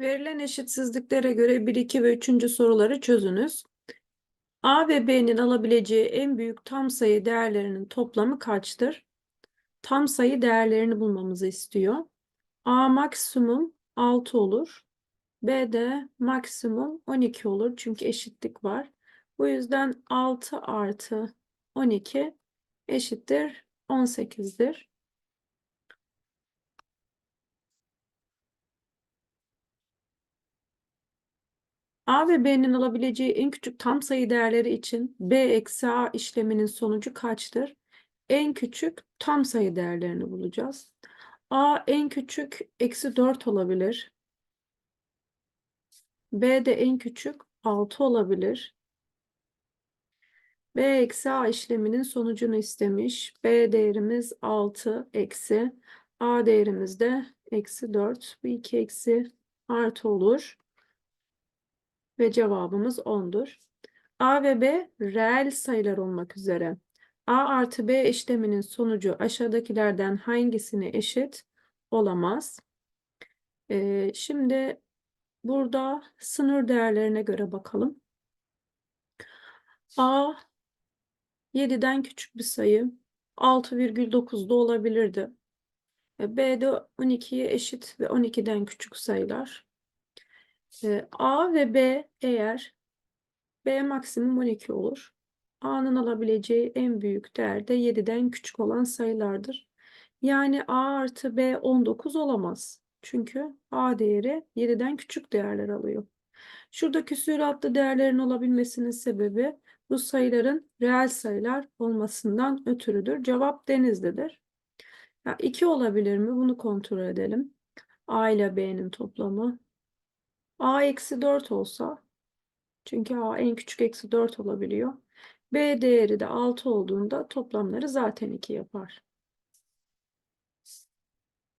Verilen eşitsizliklere göre 1, 2 ve 3. soruları çözünüz. A ve B'nin alabileceği en büyük tam sayı değerlerinin toplamı kaçtır? Tam sayı değerlerini bulmamızı istiyor. A maksimum 6 olur. B de maksimum 12 olur. Çünkü eşitlik var. Bu yüzden 6 artı 12 eşittir 18'dir. A ve B'nin alabileceği en küçük tam sayı değerleri için B eksi A işleminin sonucu kaçtır? En küçük tam sayı değerlerini bulacağız. A en küçük eksi 4 olabilir. B de en küçük 6 olabilir. B eksi A işleminin sonucunu istemiş. B değerimiz 6 eksi. A değerimiz de eksi 4. Bu iki eksi artı olur. Ve cevabımız 10'dur. A ve B reel sayılar olmak üzere. A artı B işleminin sonucu aşağıdakilerden hangisine eşit olamaz? Ee, şimdi burada sınır değerlerine göre bakalım. A 7'den küçük bir sayı 6,9 da olabilirdi. E, B de 12'ye eşit ve 12'den küçük sayılar. E, A ve B eğer B maksimum 12 olur. A'nın alabileceği en büyük değer de 7'den küçük olan sayılardır. Yani A artı B 19 olamaz. Çünkü A değeri 7'den küçük değerler alıyor. Şurada küsuratlı değerlerin olabilmesinin sebebi bu sayıların reel sayılar olmasından ötürüdür. Cevap Denizli'dir. Ya 2 olabilir mi? Bunu kontrol edelim. A ile B'nin toplamı. A eksi 4 olsa çünkü A en küçük eksi 4 olabiliyor. B değeri de 6 olduğunda toplamları zaten 2 yapar.